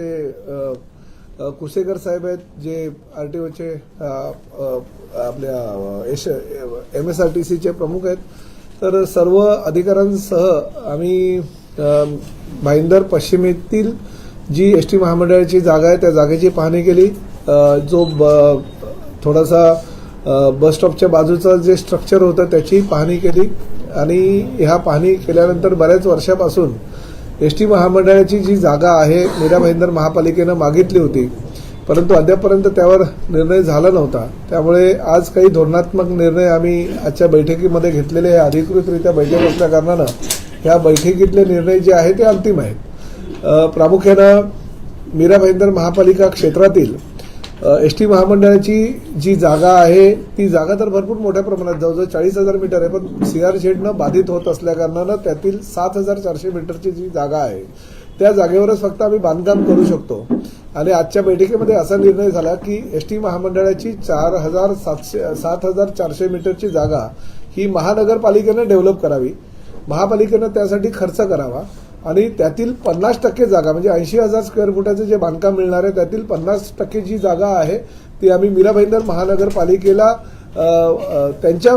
ते कुसेकर साहेब आहेत जे आर टी ओचे आपल्या एश एम एस आर टी सीचे प्रमुख आहेत. तर सर्व अधिकाऱ्यांसह आम्ही भाईंदर पश्चिमेतील जी एस टी महामंडळाची जागा आहे त्या जागेची पाहणी केली. जो ब- थोडासा बस स्टॉपच्या बाजूचं जे स्ट्रक्चर होतं त्याची पाहणी केली. आणि ह्या पाहणी केल्यानंतर बऱ्याच वर्षापासून एस टी महामंडळाची जी जागा आहे मीरा भाईंदर महापालिकेनं मागितली होती. परंतु अद्यापपर्यंत त्यावर निर्णय झाला नव्हता. त्यामुळे आज काही धोरणात्मक निर्णय आम्ही आजच्या बैठकीमध्ये घेतलेले आहे. अधिकृतरित्या बैठक असल्याकारणानं ह्या बैठकीतले निर्णय जे आहेत ते अंतिम आहेत. प्रामुख्यानं मीरा भाईंदर महापालिका क्षेत्रातील एस टी महामंडळाची जी जागा आहे ती जागा तर भरपूर मोठ्या प्रमाणात जवळजवळ चाळीस हजार मीटर आहे पण सीआर शेडनं बाधित होत असल्याकारणानं त्यातील सात हजार चारशे मीटरची जी जागा आहे त्या जागेवरच फक्त आम्ही बांधकाम करू शकतो. आणि आजच्या बैठकीमध्ये असा निर्णय झाला की एस टी महामंडळाची चार हजार सातशे सात हजार चारशे मीटरची जागा ही महानगरपालिकेनं डेव्हलप करावी. महापालिकेनं त्यासाठी खर्च करावा. आणि त्यातील पन्नास टक्के जागा म्हणजे ऐंशी हजार स्क्वेअर फुटाचं जे बांधकाम मिळणार आहे त्यातील पन्नास टक्के जी जागा आहे ती आम्ही मीरा भाईंदर महानगरपालिकेला त्यांच्या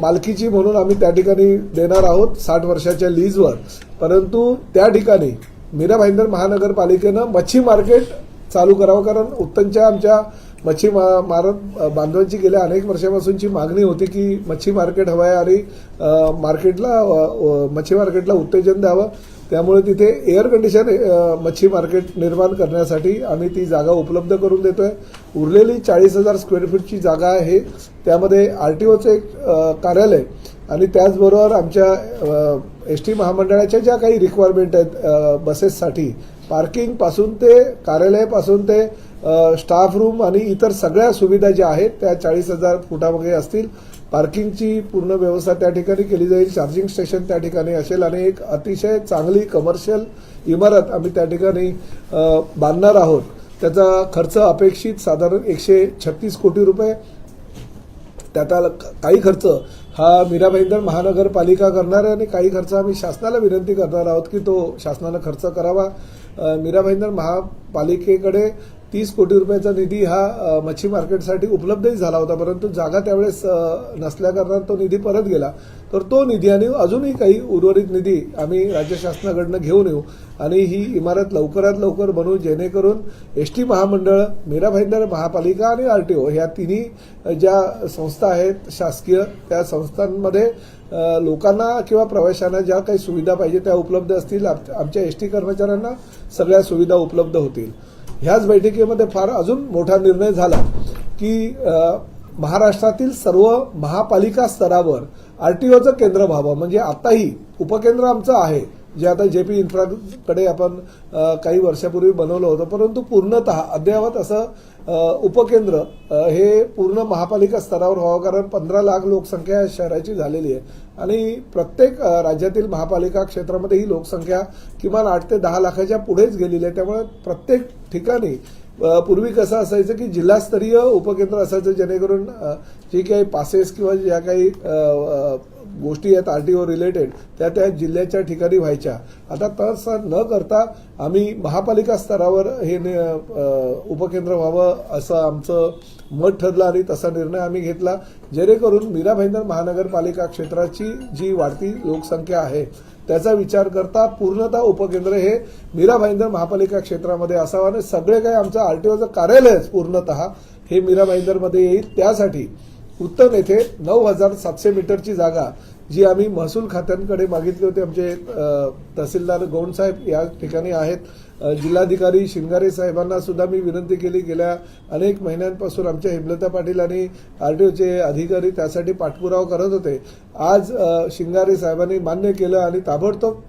मालकीची म्हणून आम्ही त्या ठिकाणी देणार आहोत साठ वर्षाच्या लीजवर परंतु त्या ठिकाणी मीरा भाईंदर महानगरपालिकेनं मच्छी मार्केट चालू करावं कारण उत्तनच्या आमच्या मच्छी मा- मारत बांधवांची गेल्या अनेक वर्षापासूनची मागणी होती की मच्छी मार्केट हवं आहे आणि मार्केटला मच्छी मार्केटला उत्तेजन द्यावं. त्यामुळे तिथे एअर कंडिशन मच्छी मार्केट निर्माण करण्यासाठी आम्ही ती जागा उपलब्ध करून देतोय. उरलेली चाळीस हजार स्क्वेअर फीटची जागा आहे. त्यामध्ये आर टी ओचं एक कार्यालय आणि त्याचबरोबर आमच्या एस टी महामंडळाच्या ज्या काही रिक्वायरमेंट आहेत बसेससाठी पार्किंगपासून ते कार्यालयापासून ते स्टाफ रूम आणि इतर सगळ्या सुविधा ज्या आहेत त्या चाळीस हजार फुटामध्ये असतील. पार्किंगची पूर्ण व्यवस्था त्या ठिकाणी केली जाईल. चार्जिंग स्टेशन त्या ठिकाणी असेल आणि एक अतिशय चांगली कमर्शियल इमारत आम्ही त्या ठिकाणी बांधणार आहोत. त्याचा खर्च अपेक्षित साधारण एकशे छत्तीस कोटी रुपये. त्याचा काही खर्च हा मीरा भाईंदर महानगरपालिका करणार आहे आणि काही खर्च आम्ही शासनाला विनंती करणार आहोत की तो शासनानं खर्च करावा. मीरा भाईंदर महापालिकेकडे तीस कोटी रुपयाचा निधी हा मच्छी मार्केटसाठी उपलब्धही झाला होता परंतु जागा त्यावेळेस अ, नसल्याकारणानं तो निधी परत गेला. तर तो निधी आणि अजूनही काही उर्वरित निधी आम्ही राज्य शासनाकडनं घेऊन येऊ आणि ही इमारत लवकरात लवकर बनवू जेणेकरून एस टी महामंडळ मीरा भाईंदर महापालिका आणि आर टी ओ ह्या तिन्ही ज्या संस्था आहेत शासकीय त्या संस्थांमध्ये लोकांना किंवा प्रवाशांना ज्या काही सुविधा पाहिजे त्या उपलब्ध असतील. आमच्या एस टी कर्मचाऱ्यांना सगळ्या सुविधा उपलब्ध होतील. ह्याच बैठकीमध्ये फार अजून मोठा निर्णय झाला की महाराष्ट्रातील सर्व महापालिका स्तरावर आरटीओचं केंद्र व्हावं. म्हणजे आताही उपकेंद्र आमचं आहे जे आता जे पी इन्फ्राकडे आपण काही वर्षापूर्वी बनवलं होतं. परंतु पूर्णतः अद्ययावत असं उपकेंद्र हे पूर्ण महापालिका स्तरावर व्हावं. कारण पंधरा लाख लोकसंख्या शहराची झालेली आहे. आणि प्रत्येक राज्यातील महापालिका क्षेत्रामध्ये ही लोकसंख्या किमान आठ ते दहा लाखाच्या पुढेच गेलेली आहे. त्यामुळे प्रत्येक ठिकाणी पूर्वी कसं असायचं की जिल्हास्तरीय उपकेंद्र असायचं जेणेकरून जे काही पासेस किंवा ज्या काही गोष्टी आहेत आर टी ओ रिलेटेड त्या त्या जिल्ह्याच्या ठिकाणी व्हायच्या. आता तसं न करता आम्ही महापालिका स्तरावर हे उपकेंद्र व्हावं असं आमचं मत ठरलं आणि तसा निर्णय आम्ही घेतला. जेणेकरून मीरा भाईंदर महानगरपालिका क्षेत्राची जी वाढती लोकसंख्या आहे त्याचा विचार करता पूर्णतः उपकेंद्र हे मीरा भाईंदर महापालिका क्षेत्रामध्ये असावं आणि सगळे काही आमचं आरटीओचं कार्यालयच पूर्णतः हे मीरा भाईंदरमध्ये येईल. त्यासाठी उत्तम येथे नऊ हजार सातशे मीटरची जागा जी आम्ही महसूल खात्यांकडे मागितली होती. आमचे तहसीलदार गोंडसाहेब या ठिकाणी आहेत. जिल्हाधिकारी शिंगारे साहेबांना सुद्धा मी विनंती केली. गेल्या अनेक महिन्यांपासून आमच्या हेमलता पाटील आणि आरटीओचे अधिकारी त्यासाठी पाठपुरावा करत होते. आज शिंगारे साहेबांनी मान्य केलं आणि ताबडतोब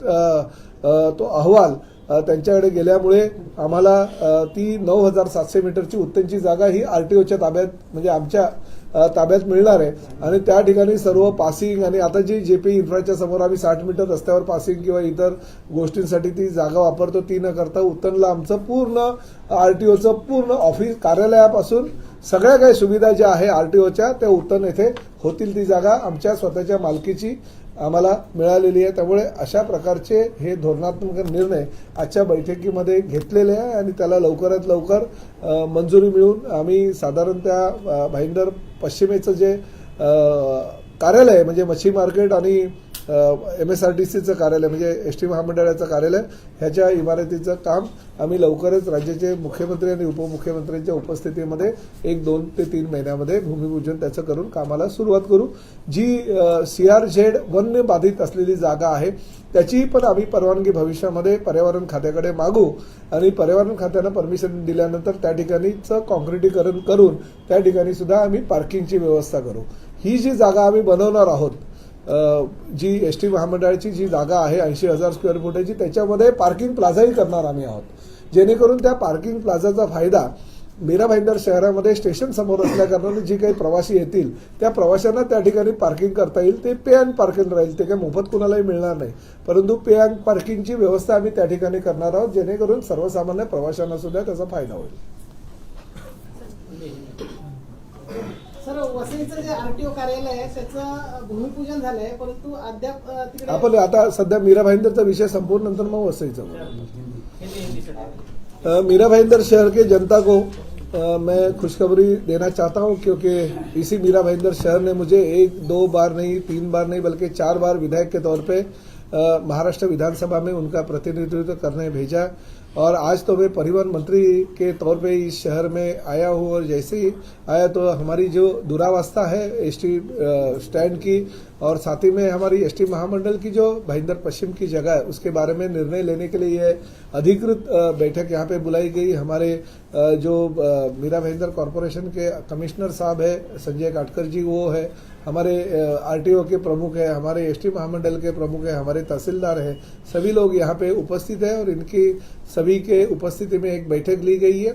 तो अहवाल त्यांच्याकडे गेल्यामुळे आम्हाला ती नऊ हजार सातशे मीटरची उत्तनची जागा ही आरटीओच्या ताब्यात म्हणजे आमच्या ताब्यात मिळणार आहे. आणि त्या ठिकाणी सर्व पासिंग आणि आता जी जे पी इन्फ्राच्या समोर आम्ही साठ मीटर रस्त्यावर पासिंग किंवा इतर गोष्टींसाठी ती जागा वापरतो ती न करता उत्तनला आमचं पूर्ण आरटीओचं पूर्ण ऑफिस कार्यालयापासून सगळ्या काही सुविधा ज्या आहे आरटीओच्या त्या उत्तन येथे होतील ती जागा आमच्या स्वतःच्या मालकीची. आम्हाला मिळालेली आहे. त्यामुळे अशा प्रकारचे हे धोरणात्मक निर्णय आजच्या बैठकीमध्ये घेतलेले आहे आणि त्याला लवकरात लवकर मंजुरी मिळून आम्ही साधारणतः त्या भाईंदर पश्चिमेचं जे कार्यालय आहे, म्हणजे मच्छी मार्केट आणि एम एस आर टी सीचं कार्यालय म्हणजे एस टी महामंडळाचं कार्यालय ह्याच्या इमारतीचं काम आम्ही लवकरच राज्याचे मुख्यमंत्री आणि उपमुख्यमंत्र्यांच्या उपस्थितीमध्ये एक दोन ते तीन महिन्यामध्ये भूमिपूजन त्याचं करून कामाला सुरुवात करू. जी सी आर झेड वन्य बाधित असलेली जागा आहे त्याची पण आम्ही परवानगी भविष्यामध्ये पर्यावरण खात्याकडे मागू आणि पर्यावरण खात्यानं परमिशन दिल्यानंतर त्या ठिकाणीचं कॉन्क्रिटीकरण करून त्या ठिकाणी सुद्धा आम्ही पार्किंगची व्यवस्था करू. ही जी जागा आम्ही बनवणार आहोत जी एस टी महामंडळाची जी जागा आहे ऐंशी हजार स्क्वेअर फुटाची त्याच्यामध्ये पार्किंग प्लाझाही करणार आम्ही आहोत. जेणेकरून त्या पार्किंग प्लाझाचा फायदा मीरा भाईंदर शहरामध्ये स्टेशन समोर असल्याकारणाने जी काही प्रवासी येतील त्या प्रवाशांना त्या ठिकाणी पार्किंग करता येईल. ते पे अँड पार्किंग राहील ते काही मोफत कुणालाही मिळणार नाही. परंतु पे अँड पार्किंगची व्यवस्था आम्ही त्या ठिकाणी करणार आहोत जेणेकरून सर्वसामान्य प्रवाशांना सुद्धा त्याचा फायदा होईल. सर वसईचं जे आरटीओ कार्यालय आहे त्याचं भूमिपूजन झालंय परंतु अद्याप तिकडे आपण आता सध्या मीरा भाईंदरचा विषय संपूर्ण नंतर मग वसईचा. मीरा भाईंदर शहर के जनता को मैं खुशखबरी देना चाहता हूं क्योंकि इसी मीरा भाईंदर शहर ने मुझे एक दो बार नहीं तीन बार नहीं बल्कि चार बार विधायक के तौर पे महाराष्ट्र विधानसभा में उनका प्रतिनिधित्व करने भेजा। और आज तो मैं परिवहन मंत्री के तौर पे इस शहर में आया हूँ और जैसे ही आया तो हमारी जो दुरावस्था है एस टी स्टैंड की और साथ ही में हमारी एस टी महामंडल की जो भाईंदर पश्चिम की जगह है, उसके बारे में निर्णय लेने के लिए ये अधिकृत बैठक यहाँ पे बुलाई गई। हमारे जो मीरा भाईंदर कॉरपोरेशन के कमिश्नर साहब है, संजय काटकर जी, वो है। हमारे आरटीओ के प्रमुख है हमारे एसटी महामंडल के प्रमुख है हमारे तहसीलदार हैं सभी लोग यहाँ पे उपस्थित हैं और इनकी सभी के उपस्थिति में एक बैठक ली गई है।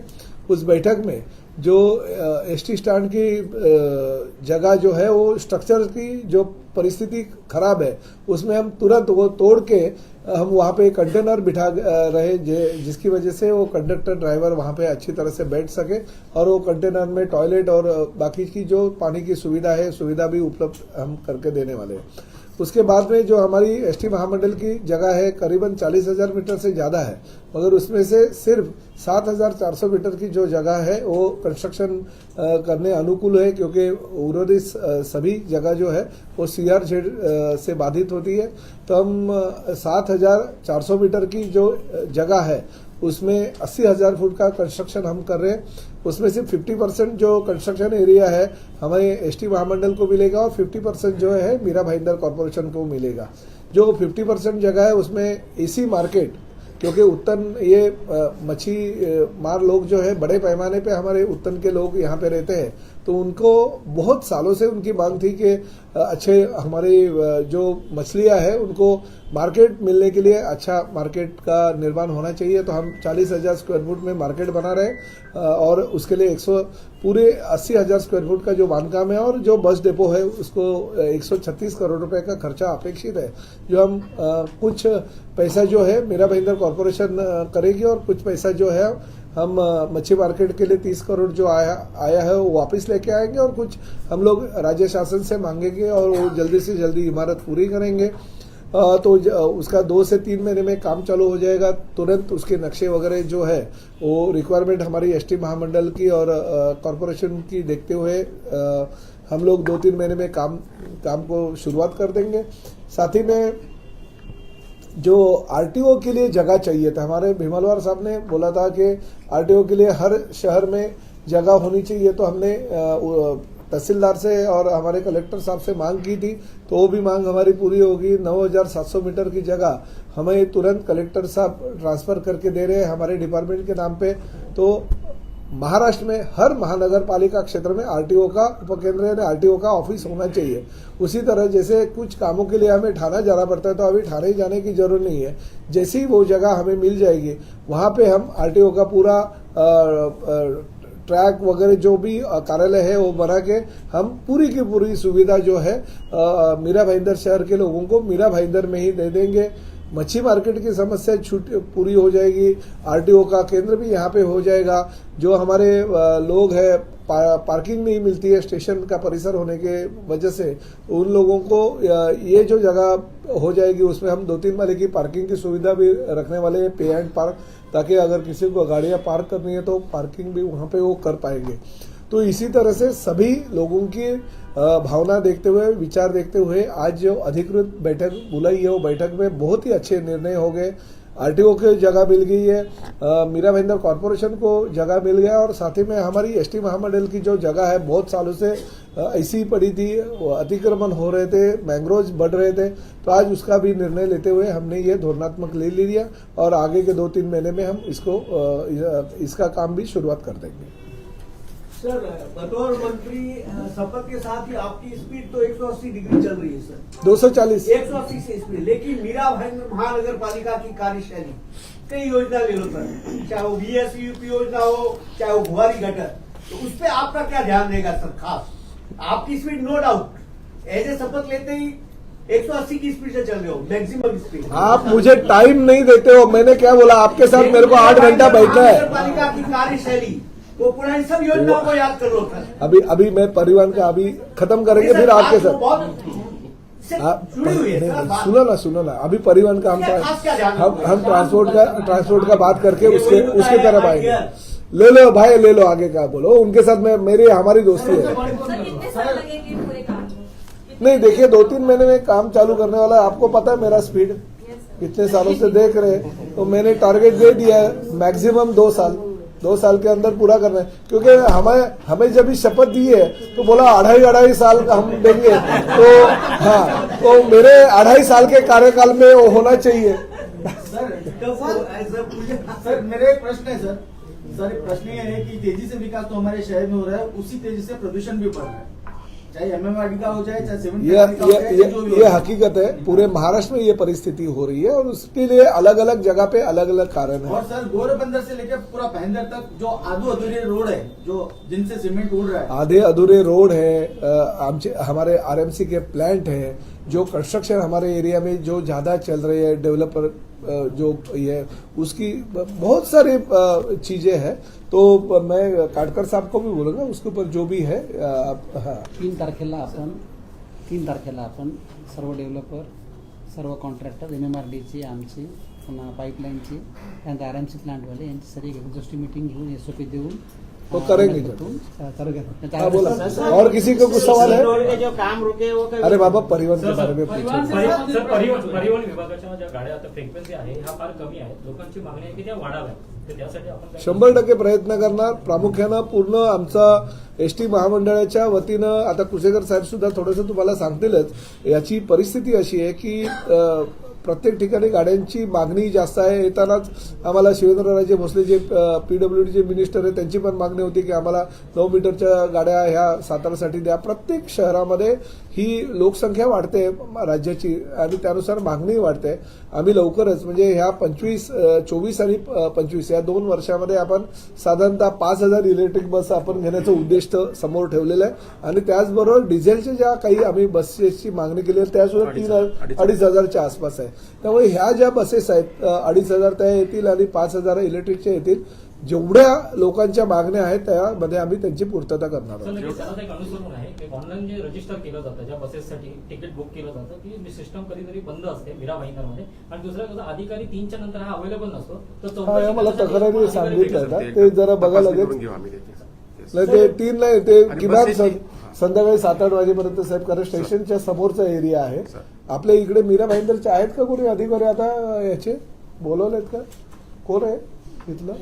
उस बैठक में जो एस टी स्टैंड की जगह जो है, वो स्ट्रक्चर की जो परिस्थिति खराब है, उसमें हम तुरंत वो तोड़ के हम वहाँ पे कंटेनर बिठा रहे जिसकी वजह से वो कंडक्टर ड्राइवर वहाँ पे अच्छी तरह से बैठ सके और वो कंटेनर में टॉयलेट और बाकी की जो पानी की सुविधा है, सुविधा भी उपलब्ध हम करके देने वाले हैं। उसके बाद में जो हमारी एसटी महामंडल की जगह है, करीबन चालीस हज़ार मीटर से ज़्यादा है। मगर उसमें से सिर्फ़ सात हज़ार चार सौ मीटर की जो जगह है, वो कंस्ट्रक्शन करने अनुकूल है, क्योंकि उन्होंने सभी जगह जो है, वो सी आर जेड से बाधित होती है। तो हम सात हज़ार चार सौ मीटर की जो जगह है उसमें अस्सी हज़ार फुट का कंस्ट्रक्शन हम कर रहे हैं। उसमें से 50 परसेंट जो कंस्ट्रक्शन एरिया है हमारे एस टी महामंडल को मिलेगा और 50 परसेंट जो है मीरा भाईंदर कॉरपोरेशन को मिलेगा। जो 50 परसेंट जगह है, उसमें एसी मार्केट, क्योंकि उत्तन ये मच्छी मार लोग जो है, बड़े पैमाने पे हमारे उत्तन के लोग यहाँ पे रहते हैं। तो उनको बहुत सालों से उनकी मांग थी कि अच्छे हमारी जो मछलियाँ हैं, उनको मार्केट मिलने के लिए अच्छा मार्केट का निर्माण होना चाहिए। तो हम चालीस हज़ार स्क्वायर फुट में मार्केट बना रहे और उसके लिए 100 पूरे अस्सी हज़ार स्क्वायर फुट का जो बांधकाम है और जो बस डिपो है, उसको एक सौ छत्तीस करोड़ रुपए का खर्चा अपेक्षित है। जो हम कुछ पैसा जो है, मेरा भाईंदर कॉरपोरेशन करेगी और कुछ पैसा जो है हम मच्छी मार्केट के लिए तीस करोड़ जो आया आया है, वो वापस लेके आएँगे और कुछ हम लोग राज्य शासन से मांगेंगे और वो जल्दी से जल्दी इमारत पूरी करेंगे। तो उसका दो से तीन महीने में काम चालू हो जाएगा। तुरंत उसके नक्शे वगैरह जो है, वो रिक्वायरमेंट हमारी एसटी महामंडल की और कॉरपोरेशन की देखते हुए हम लोग दो तीन महीने में काम काम को शुरुआत कर देंगे। साथ ही में जो आरटीओ के लिए जगह चाहिए था। हमारे भीमलवार साहब ने बोला था कि आरटीओ के लिए हर शहर में जगह होनी चाहिए तो हमने तहसीलदार से और हमारे कलेक्टर साहब से मांग की थी तो वो भी मांग हमारी पूरी होगी। नौ हज़ार सात सौ मीटर की जगह हमें तुरंत कलेक्टर साहब ट्रांसफ़र करके दे रहे हैं हमारे डिपार्टमेंट के नाम पे। तो महाराष्ट्र में हर महानगर पालिका क्षेत्र में आरटीओ का उपकेंद्र यानी आरटीओ का ऑफ़िस होना चाहिए। उसी तरह जैसे कुछ कामों के लिए हमें ठाना जाना पड़ता है तो अभी ठाणे जाने की ज़रूरत नहीं है। जैसी वो जगह हमें मिल जाएगी, वहाँ पे हम आरटीओ का पूरा ट्रैक वगैरह जो भी कार्यालय है, वो बना के हम पूरी की पूरी सुविधा जो है मीरा भाईंदर शहर के लोगों को मीरा भाईंदर में ही दे देंगे। मच्छी मार्केट की समस्या छूट पूरी हो जाएगी। आरटीओ का केंद्र भी यहाँ पे हो जाएगा। जो हमारे लोग हैं पार्किंग नहीं मिलती है, स्टेशन का परिसर होने के वजह से, उन लोगों को ये जो जगह हो जाएगी, उसमें हम दो तीन माले की पार्किंग की सुविधा भी रखने वाले हैं, पे एंड पार्क, ताकि अगर किसी को गाड़ियाँ पार्क करनी है तो पार्किंग भी वहाँ पे वो कर पाएँगे। तो इसी तरह से सभी लोगों की भावना देखते हुए, विचार देखते हुए आज जो अधिकृत बैठक, बुलाई है वो बैठक में बहुत ही अच्छे निर्णय हो गए। आरटीओ को जगह मिल गई है मीरा भाईंदर कॉरपोरेशन को जगह मिल गया और साथ ही में हमारी एसटी महामंडल की जो जगह है, बहुत सालों से ऐसी पड़ी थी अतिक्रमण हो रहे थे मैंग्रोव बढ़ रहे थे तो आज उसका भी निर्णय लेते हुए हमने ये धोरणात्मक ले लिया और आगे के दो तीन महीने में हम इसको इसका काम भी शुरुआत कर देंगे। सर बतौर मंत्री शपथ के साथ ही आपकी स्पीड तो 180 डिग्री चल रही है सर। 240 180 से स्पीड लेकिन मीरा भाई महानगर पालिका की कार्यशैली कई योजना ले लो सर। चाहे वो बी एस यूपी योजना हो चाहे वो भुआरी गटर तो उस पर आपका क्या ध्यान रहेगा सर खास? आपकी speed no doubt as a शपथ लेते ही 180 की स्पीड से चल रहे हो मैक्सिमम स्पीड आप मुझे टाइम नहीं देते हो। मैंने क्या बोला? आपके साथ मेरे को आठ घंटा बैठना महानगर है। पालिका की कार्यशैली वो पुरानी सब योजनाओं को याद कर लो अभी अभी मैं परिवहन का अभी खत्म करेंगे फिर आपके साथ। हुई है। सुनो ना सुनो ना। अभी परिवहन का हम हम हम ट्रांसपोर्ट का ट्रांसपोर्ट का बात करके उसके उसके तरफ़ आएँगे। ले लो भाई ले लो आगे का बोलो। उनके साथ मैं मेरी हमारी दोस्ती है। सर कितने साल लगेंगे पूरे काम में? नहीं देखिए दो तीन महीने में काम चालू करने वाला है। आपको पता है मेरा स्पीड कितने सालों से देख रहे तो मैंने टारगेट दे दिया है मैक्सिमम दो साल। दो साल के अंदर पूरा करना है। क्योंकि हमें हमें जब भी शपथ दी है तो बोला अढ़ाई अढ़ाई साल का हम देंगे। तो हाँ तो मेरे अढ़ाई साल के कार्यकाल में वो होना चाहिए। सर सर मेरा प्रश्न है, सर। सर प्रश्न ये है कि तेज़ी से विकास तो हमारे शहर में हो रहा है, उसी तेज़ी से प्रदूषण भी बढ़ रहा है। चाहे एमएमआरडी का हो जाए चाहे सेवन ये ये ये, ये हकीकत है पूरे महाराष्ट्र में ये परिस्थिति हो रही है और उसके लिए अलग अलग जगह पे अलग अलग कारण है। और है सर गोरबंदर से लेकर पूरा पहंदर तक जो आधो अधूरे रोड है जो जिनसे सीमेंट उड़ रहा है। आधे अधूरे रोड है हमारे आरएमसी के प्लांट है जो कंस्ट्रक्शन हमारे एरिया में जो ज़्यादा चल रही है डेवलपर जो ये उसकी बहुत सारी चीज़ें हैं। तो मैं काटकर साहब को भी बोलूँगा, उसके ऊपर जो भी है आप- हाँ। तीन तारखेला आपण तीन तारखेला आपण सर्व डेव्हलपर सर्व कॉन्ट्रॅक्टर एम एम आर डीची आमची पुन्हा पाईपलाईनची त्यानंतर आर एम सी प्लांटवाले यांची सर्व एक मिटिंग घेऊन एस ओ पी तो करेंगे. हाँ बोला। और किसी को कुछ सवाल है? जो काम रुके वो अरे बाबा परिवहन के बारे में पूछो। परिवहन विभागाच्या ज्या गाड्या आता फ्रिक्वेन्सी आहे ह्या फार कमी आहेत. लोकांची मागणी आहे की त्या त्यासाठी आपण शंभर टक्के प्रयत्न करणार. प्रामुख्यानं पूर्ण आमचा एस टी महामंडळाच्या वतीनं आता कुसेकर साहेब सुद्धा थोडंसं तुम्हाला सांगतीलच. याची परिस्थिती अशी आहे की प्रत्येक ठिकाणी गाड्यांची मागणी जास्त आहे. येतानाच आम्हाला शिवेंद्रराजे भोसले जे पीडब्ल्यूडीचे मिनिस्टर आहे त्यांची पण मागणी होती की आम्हाला नऊ मीटरच्या गाड्या ह्या सातारासाठी द्या. प्रत्येक शहरामध्ये ही लोकसंख्या वाढते राज्याची आणि त्यानुसार मागणी वाढते. आम्ही लवकरच म्हणजे ह्या पंचवीस चोवीस आणि पंचवीस या दोन वर्षामध्ये आपण साधारणतः पाच हजार इलेक्ट्रिक बस आपण घेण्याचं उद्दिष्ट समोर ठेवलेलं आहे. आणि त्याचबरोबर डिझेलच्या ज्या काही आम्ही बसेसची मागणी केली आहे त्या सुद्धा तीन अडीच हजारच्या आसपास आहे. त्यामुळे ह्या ज्या बसेस आहेत अडीच हजार त्या येतील आणि पाच हजार इलेक्ट्रिकच्या येतील. जेवढ्या लोकांच्या मागण्या आहेत त्यामध्ये आम्ही त्यांची पूर्तता करणार आहोत. ऑनलाईन जे रजिस्टर केलं जातं ज्या बसेससाठी तिकीट बुक केलं जातं की सिस्टम कधीतरी बंद असते मीरा आणि दुसरं कसं अधिकारी तीनच्या नंतर हा अवेलेबल नसतो तर मला तक्रारी सांगितलं ते जरा बघा लगेच. नाही ते तीन नाही ते किमान संध्याकाळी सात आठ वाजेपर्यंत साहेब कारण स्टेशनच्या समोरचा एरिया आहे. आपल्या इकडे मीरा भाईंदरचे आहेत का कोणी अधिकारी? आता याचे बोलवलेत का? कोण आहे? इथलं.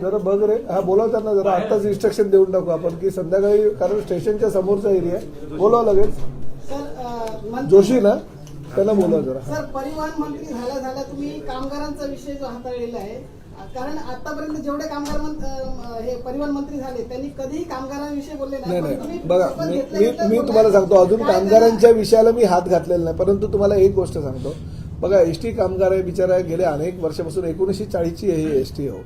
जरा बघ रे. हा बोलाव त्यांना जरा. आत्ताच इन्स्ट्रक्शन देऊन टाकू आपण की संध्याकाळी कारण स्टेशनच्या समोरचा एरिया आहे. बोलाव लगेच. सर अं, मंत्री- जोशी ना? त्यांना बोलाव जरा. सर परिवहन मंत्री झाल्या झाल्या तुम्ही कामगारांचा विषय जो हाताळलेला आहे कारण आतापर्यंत जेवढे कामगार हे परिवहन मंत्री झाले त्यांनी कधीही कामगारांविषयी बोलले नाही. पण नाही. तुम्ही बघा मी. तुम्हाला सांगतो अजून कामगारांच्या विषयाला मी हात घातलेला नाही परंतु तुम्हाला एक गोष्ट सांगतो. बघा एस टी कामगार आहे बिचारा गेल्या अनेक वर्षापासून एकोणीसशे चाळीसची ही एस टी हो.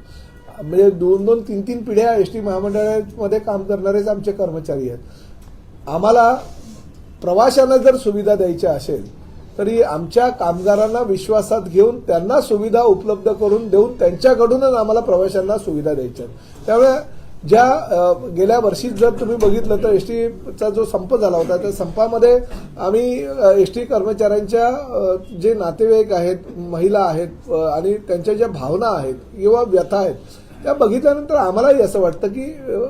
म्हणजे दोन दोन तीन तीन पिढ्या एस टी महामंडळामध्ये काम करणारेच आमचे कर्मचारी आहेत. आम्हाला प्रवाशांना जर सुविधा द्यायच्या असेल तरी आमच्या कामगारांना विश्वासात घेऊन त्यांना सुविधा उपलब्ध करून देऊन त्यांच्याकडूनच आम्हाला प्रवाशांना सुविधा द्यायच्या त्यामुळे ज्या गेल्या वर्षी जर तुम्ही बघितलं तर एस टीचा जो संप झाला होता त्या संपामध्ये आम्ही एस टी कर्मचाऱ्यांच्या जे नातेवाईक आहेत महिला आहेत आणि त्यांच्या ज्या भावना आहेत किंवा व्यथा आहेत त्या बघितल्यानंतर आम्हालाही असं वाटतं की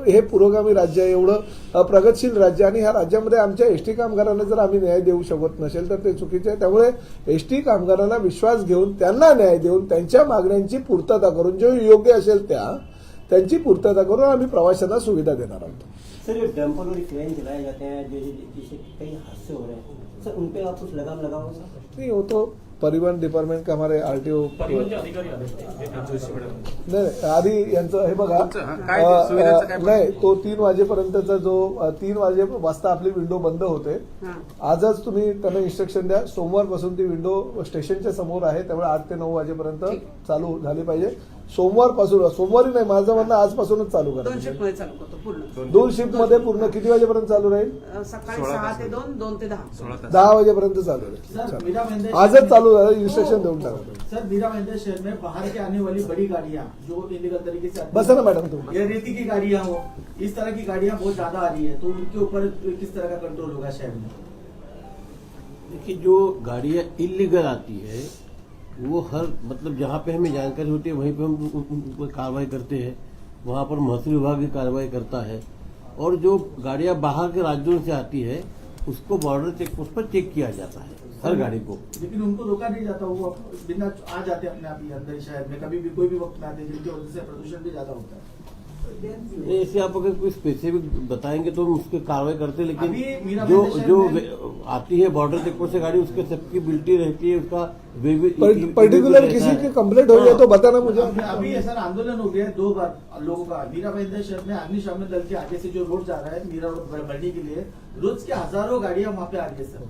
हे पुरोगामी राज्य आहे एवढं प्रगतशील राज्य आणि ह्या राज्यामध्ये आमच्या एस टी कामगारांना जर आम्ही न्याय देऊ शकत नसेल तर ते चुकीचे आहे. त्यामुळे एस टी कामगारांना विश्वास घेऊन त्यांना न्याय देऊन त्यांच्या मागण्यांची पूर्तता करून जो योग्य असेल त्या त्यांची पूर्तता करून आम्ही प्रवाशांना सुविधा देणार आहोत. सर ये डंपर और क्रेन चलाए जाते हैं जो जिससे कई हादसे हो रहे हैं सर उन पे आप कुछ लगाम लगाओ सर नहीं वो तो परिवहन डिपार्टमेंट का हमारे अधिकारी आले होते. नाही आधी यांचं हे बघा काय अ, सुविधांचं काय अ, नाही तो तीन वाजेपर्यंतचा जो अ, तीन वाजे वाजता आपली विंडो बंद होते. आजच तुम्ही त्यांना इन्स्ट्रक्शन द्या. सोमवारपासून ती विंडो स्टेशनच्या समोर आहे त्यामुळे आठ ते नऊ वाजेपर्यंत चालू झाली पाहिजे. सोमवारपासून सोमवारी नाही माझं म्हणणं आजपासूनच चालू दोन करा शिफ्टमध्ये चालू करतो पूर्ण. दोन शिफ्टमध्ये पूर्ण किती वाजेपर्यंत चालू राहील? अं, सकाळी सहा ते दोन दोन ते दहा. सोळा तास. दहा वाजेपर्यंत चालू राहील. सर चालेल. मीरा भाईंदर आजच चालू झालं इन्स्ट्रक्शन देऊन टाका. सर मीरा भाईंदर शहर में बाहर के आने वाली बड़ी गाड़ियाँ जो इलीगल तरीके से आती बस हैं, ना मैडम तुम या रेती की गाड़ियाँ हो. इस तरह की गाड़ियाँ बहुत ज्यादा आ रही है तो उनके ऊपर किस तरह का कंट्रोल होगा शहर में देखिए जो गाड़ियाँ इलीगल आती है वो हर मतलब जहाँ पे हमें जानकारी होती है, वहीं पे हम कार्रवाई करते हैं। वहाँ पर महसूल विभाग भी कार्रवाई करता है। और जो गाड़ियाँ बाहर के राज्यों से आती है, उसको बॉर्डर चेक पोस्ट पर चेक किया जाता है, हर गाड़ी को। लेकिन उनको रोका नहीं जाता, वो बिना आ जाते अपने आप ही अंदर शहर में, कभी भी कोई भी वक्त में आते हैं, जिनकी वजह से प्रदूषण भी ज़्यादा होता है। ऐसे आप अगर कोई स्पेसिफिक बताएँगे तो हम उसके कार्रवाई करते हैं लेकिन जो जो आती है बॉर्डर चेक पोस्ट से गाड़ी उसके सबकी बिल्टी रहती है उसका पर्टिकुलर किसी की कंप्लेंट हो जाए तो बताना मुझे। अभी- सर आंदोलन हो गया है दो बार लोगों का। मीरा भाईंदर शहर में अग्निशमन दल के आगे से जो रोड जा रहा है मीरा रोड बढ़ने के लिए रोज के हज़ारों गाड़ियाँ वहाँ पे आ रही है सर।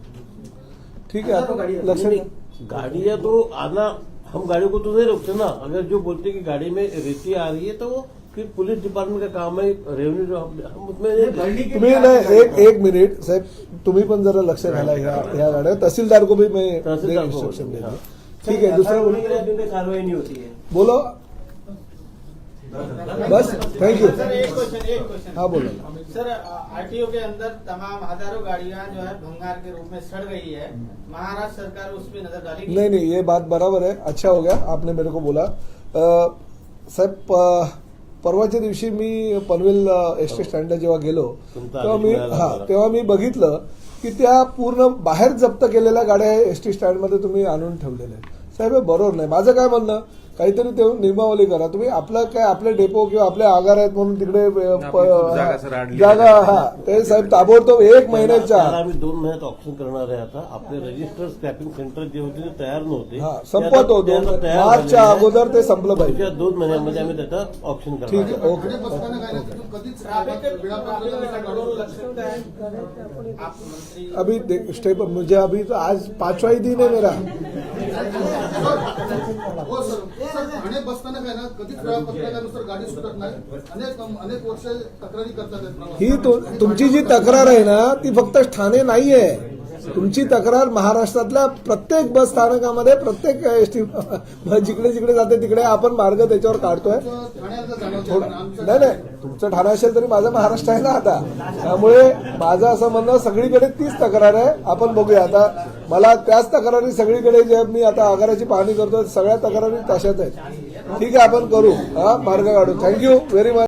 ठीक है गाड़ियाँ। लक्ष्य नहीं, तो आना हम गाड़ियों को तो नहीं रोकते ना। अगर जो बोलते हैं कि गाड़ी में रेती आ रही है तो वो फिर पुलिस डिपार्टमेंट का काम है रेवेन्यू हम उसमें तुम्ही नाही एक एक मिनिट साहेब तुम्ही पण जरा लक्ष घाला ह्या ह्या गाड्या। तहसीलदार को भी मैं तहसीलदार को इंस्ट्रक्शन देंगे हाँ। ठीक है दूसरा के कार्रवाई नहीं होती है। बोलो। बस थैंक यू सर एक क्वेश्चन एक क्वेश्चन हाँ बोलो। सर आरटीओ के अंदर तमाम हज़ारों गाड़ियाँ जो है भंगार के रूप में सड़ गई है। महाराष्ट्र सरकार उस पर नज़र डालेगी नहीं नहीं ये बात बराबर है। अच्छा हो गया आपने मेरे को बोला। साहेब प- परवाच्या दिवशी मी पनवेल एस टी स्टँडला जेव्हा गेलो तेव्हा मी हा. तेव्हा मी बघितलं की त्या पूर्ण बाहेर जप्त केलेल्या गाड्या एस टी स्टँडमध्ये तुम्ही आणून ठेवलेल्या आहेत. साहेब बरोबर नाही. माझं काय म्हणणं? काहीतरी ते नियमावली करा. तुम्ही आपलं काय आपले डेपो किंवा आपले आगार आहेत म्हणून तिकडे जागा सर अडली जागा हा. ते साहेब ताबडतोब एक महिन्याच्या. आम्ही दोन महिन्यात ऑप्शन करणार आहे आता. आपले रजिस्टर स्क्रॅपिंग सेंटर जे होते ते तयार नव्हते. हा संपत होतो. मार्चच्या. अगोदर ते संपलं पाहिजे. दोन महिन्यामध्ये आम्ही त्याचा ऑप्शन ठीक आहे. ओके. अभी स्टेप मुझे अभी तो आज पांचवा ही दिन है मेरा. हो सर. सर. ठाणे बसताना काय ना कधीच वेळापत्रकानुसार गाडी सुटत नाही. अनेक अनेक वर्ष तक्रारी करतात. ही तुमची जी तक्रार आहे ना ती फक्त ठाणे नाहीये. तुमची तक्रार महाराष्ट्रातल्या प्रत्येक बस स्थानकामध्ये प्रत्येक एस टी जिकडे जिकडे जाते तिकडे आपण मार्ग त्याच्यावर काढतोय. नाही नाही. तुमचं ठाणं असेल तरी माझं महाराष्ट्र आहे ना आता. त्यामुळे माझं असं म्हणणं सगळीकडे तीच तक्रार आहे. आपण बघूया. आता मला त्याच तक्रारी सगळीकडे जे मी आता आगाराची पाहणी करतो सगळ्या तक्रारी तशाच आहेत. ठीक आहे आपण करू. हा मार्ग काढू. Thank you very much